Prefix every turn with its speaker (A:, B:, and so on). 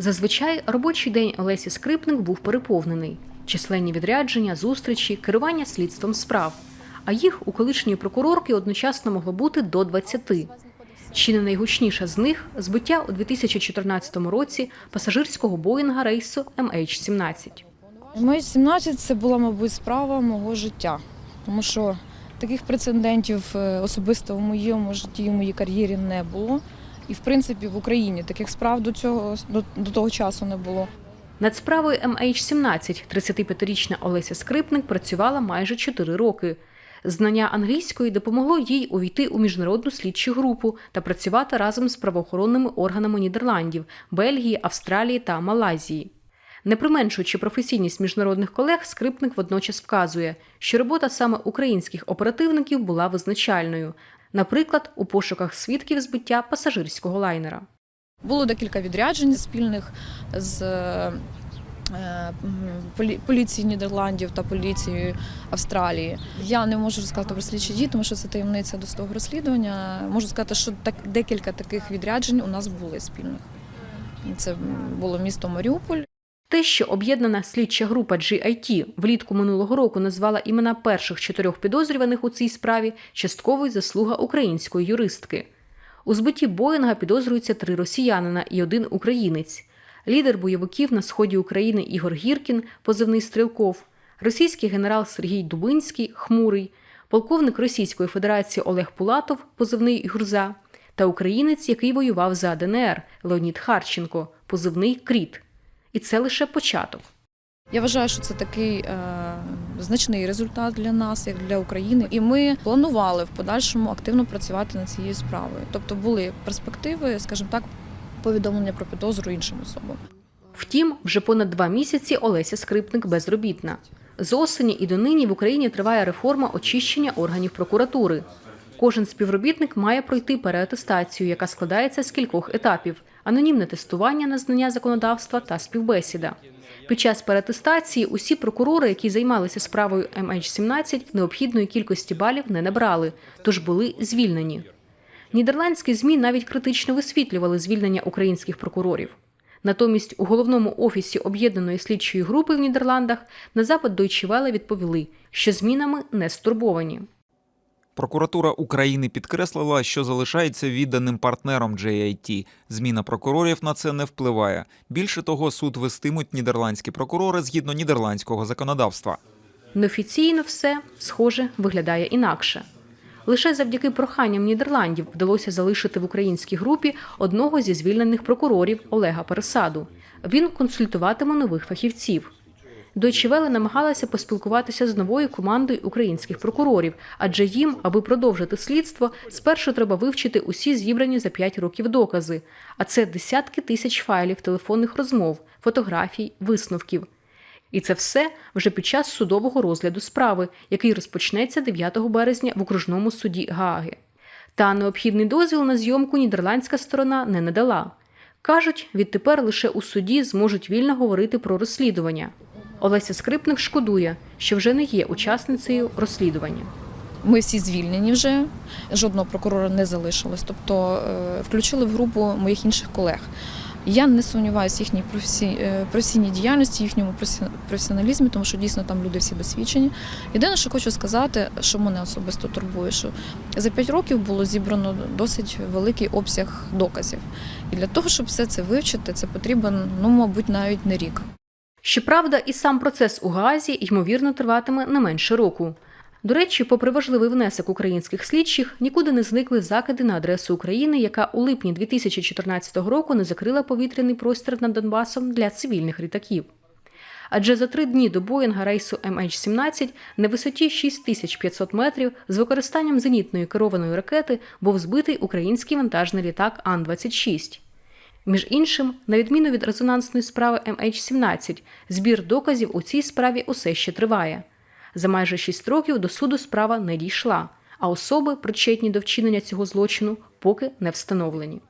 A: Зазвичай робочий день Олесі Скрипник був переповнений: численні відрядження, зустрічі, керування слідством справ. А їх у колишньої прокурорки одночасно могло бути до 20. Чи не найгучніша з них збиття у 2014 році пасажирського боїнга рейсу MH17.
B: MH17 це була, мабуть, справа мого життя, тому що таких прецедентів е, особисто в моєму житті, в моїй кар'єрі не було. І, в принципі, в Україні таких справ до цього до, до того часу не було.
A: Над справою MH17 35-річна Олеся Скрипник працювала майже 4 роки. Знання англійської допомогло їй увійти у міжнародну слідчу групу та працювати разом з правоохоронними органами Нідерландів, Бельгії, Австралії та Малайзії. Не применшуючи професійність міжнародних колег, скрипник водночас вказує, що робота саме українських оперативників була визначальною, наприклад, у пошуках свідків збиття пасажирського лайнера.
B: Було декілька відряджень спільних з е, е, полі- поліцією Нідерландів та поліцією Австралії. Я не можу розказати про слідчі дії, тому що це таємниця до того розслідування. Можу сказати, що так декілька таких відряджень у нас були спільних. Це було місто Маріуполь.
A: Те, що об'єднана слідча група GIT влітку минулого року назвала імена перших чотирьох підозрюваних у цій справі, частковою заслуга української юристки. У збитті Боїнга підозрюються три росіянина і один українець. Лідер бойовиків на сході України Ігор Гіркін, позивний Стрілков, російський генерал Сергій Дубинський, хмурий, полковник Російської Федерації Олег Пулатов, позивний Гурза, та українець, який воював за ДНР Леонід Харченко, позивний Кріт. І це лише початок.
B: Я вважаю, що це такий е, значний результат для нас, як для України. І ми планували в подальшому активно працювати над цією справою. Тобто були перспективи, скажімо так, повідомлення про підозру іншим особам.
A: Втім, вже понад два місяці Олеся Скрипник безробітна. З осені і донині в Україні триває реформа очищення органів прокуратури. Кожен співробітник має пройти переатестацію, яка складається з кількох етапів: анонімне тестування на знання законодавства та співбесіда. Під час переатестації усі прокурори, які займалися справою MH17, необхідної кількості балів не набрали, тож були звільнені. Нідерландські ЗМІ навіть критично висвітлювали звільнення українських прокурорів. Натомість у головному офісі об'єднаної слідчої групи в Нідерландах на запит Deutsche Welle відповіли, що змінами не стурбовані.
C: Прокуратура України підкреслила, що залишається відданим партнером JIT. Зміна прокурорів на це не впливає. Більше того, суд вестимуть нідерландські прокурори згідно нідерландського законодавства.
A: Неофіційно все, схоже, виглядає інакше. Лише завдяки проханням Нідерландів вдалося залишити в українській групі одного зі звільнених прокурорів Олега Пересаду. Він консультуватиме нових фахівців. Deutsche намагалася поспілкуватися з новою командою українських прокурорів, адже їм, аби продовжити слідство, спершу треба вивчити усі зібрані за 5 років докази, а це десятки тисяч файлів телефонних розмов, фотографій, висновків. І це все вже під час судового розгляду справи, який розпочнеться 9 березня в окружному суді Гааги. Та необхідний дозвіл на зйомку нідерландська сторона не надала. Кажуть, відтепер лише у суді зможуть вільно говорити про розслідування. Олеся Скрипник шкодує, що вже не є учасницею розслідування.
B: Ми всі звільнені вже, жодного прокурора не залишилось. Тобто е, включили в групу моїх інших колег. Я не сумніваюся в їхній е, професійній діяльності, їхньому професіоналізмі, тому що дійсно там люди всі досвідчені. Єдине, що хочу сказати, що мене особисто турбує, що за 5 років було зібрано досить великий обсяг доказів. І для того, щоб все це вивчити, це потрібен, ну, мабуть, навіть не рік.
A: Щоправда, і сам процес у Гаазі, ймовірно, триватиме не менше року. До речі, попри важливий внесок українських слідчих, нікуди не зникли закиди на адресу України, яка у липні 2014 року не закрила повітряний простір над Донбасом для цивільних літаків. Адже за три дні до Боїнга рейсу MH17 на висоті 6500 метрів з використанням зенітної керованої ракети був збитий український вантажний літак Ан-26. Між іншим, на відміну від резонансної справи MH17, збір доказів у цій справі усе ще триває. За майже 6 років до суду справа не дійшла, а особи, причетні до вчинення цього злочину, поки не встановлені.